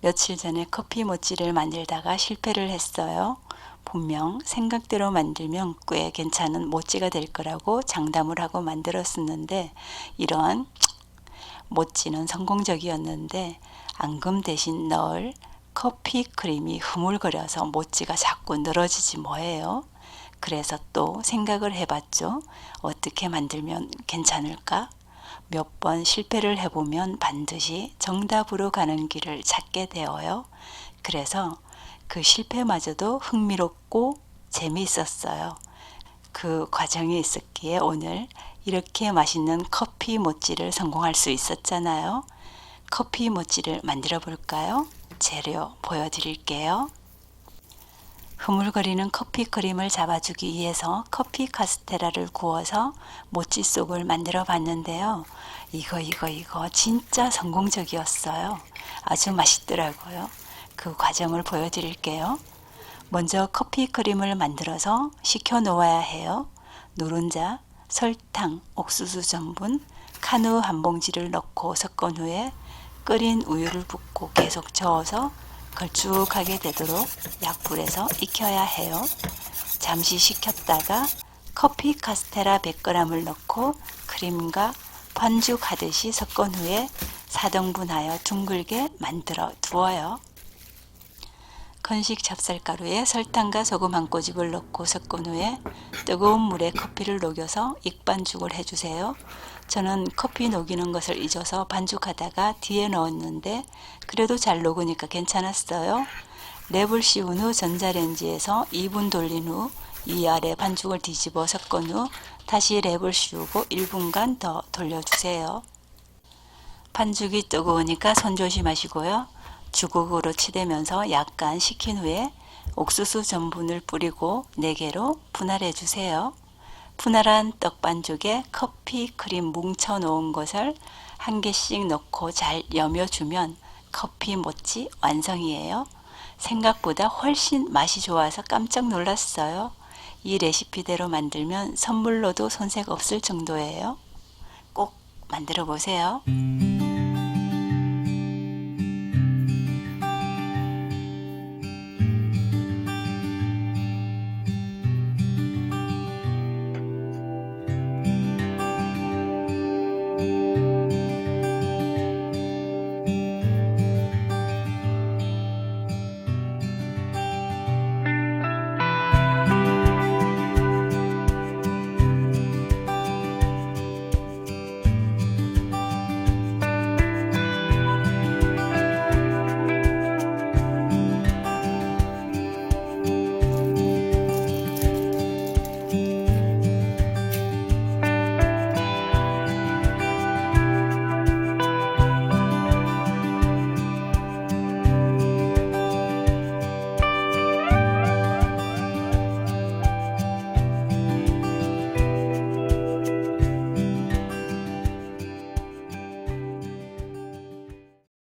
며칠 전에 커피 모찌를 만들다가 실패를 했어요. 분명 생각대로 만들면 꽤 괜찮은 모찌가 될 거라고 장담을 하고 만들었었는데 이런 모찌는 성공적이었는데 앙금 대신 넣을 커피 크림이 흐물거려서 모찌가 자꾸 늘어지지 뭐예요. 그래서 또 생각을 해봤죠. 어떻게 만들면 괜찮을까? 몇 번 실패를 해보면 반드시 정답으로 가는 길을 찾게 되어요. 그래서 그 실패마저도 흥미롭고 재미있었어요. 그 과정이 있었기에 오늘 이렇게 맛있는 커피 모찌를 성공할 수 있었잖아요. 커피 모찌를 만들어 볼까요? 재료 보여드릴게요. 흐물거리는 커피 크림을 잡아주기 위해서 커피 카스테라를 구워서 모찌 속을 만들어 봤는데요. 이거 이거 이거 진짜 성공적이었어요. 아주 맛있더라고요. 그 과정을 보여드릴게요. 먼저 커피 크림을 만들어서 식혀 놓아야 해요. 노른자, 설탕, 옥수수 전분, 카누 한 봉지를 넣고 섞은 후에 끓인 우유를 붓고 계속 저어서 걸쭉하게 되도록 약불에서 익혀야 해요. 잠시 식혔다가 커피 카스테라 100g을 넣고 크림과 반죽하듯이 섞은 후에 4등분하여 둥글게 만들어 두어요. 건식 찹쌀가루에 설탕과 소금 한 꼬집을 넣고 섞은 후에 뜨거운 물에 커피를 녹여서 익반죽을 해주세요. 저는 커피 녹이는 것을 잊어서 반죽하다가 뒤에 넣었는데 그래도 잘 녹으니까 괜찮았어요. 랩을 씌운 후 전자레인지에서 2분 돌린 후 위아래 반죽을 뒤집어 섞은 후 다시 랩을 씌우고 1분간 더 돌려주세요. 반죽이 뜨거우니까 손 조심하시고요. 주걱으로 치대면서 약간 식힌 후에 옥수수 전분을 뿌리고 4개로 분할해 주세요. 분할한 떡 반죽에 커피 크림 뭉쳐 놓은 것을 한 개씩 넣고 잘 여며주면 커피 모찌 완성이에요. 생각보다 훨씬 맛이 좋아서 깜짝 놀랐어요. 이 레시피대로 만들면 선물로도 손색 없을 정도예요. 꼭 만들어 보세요.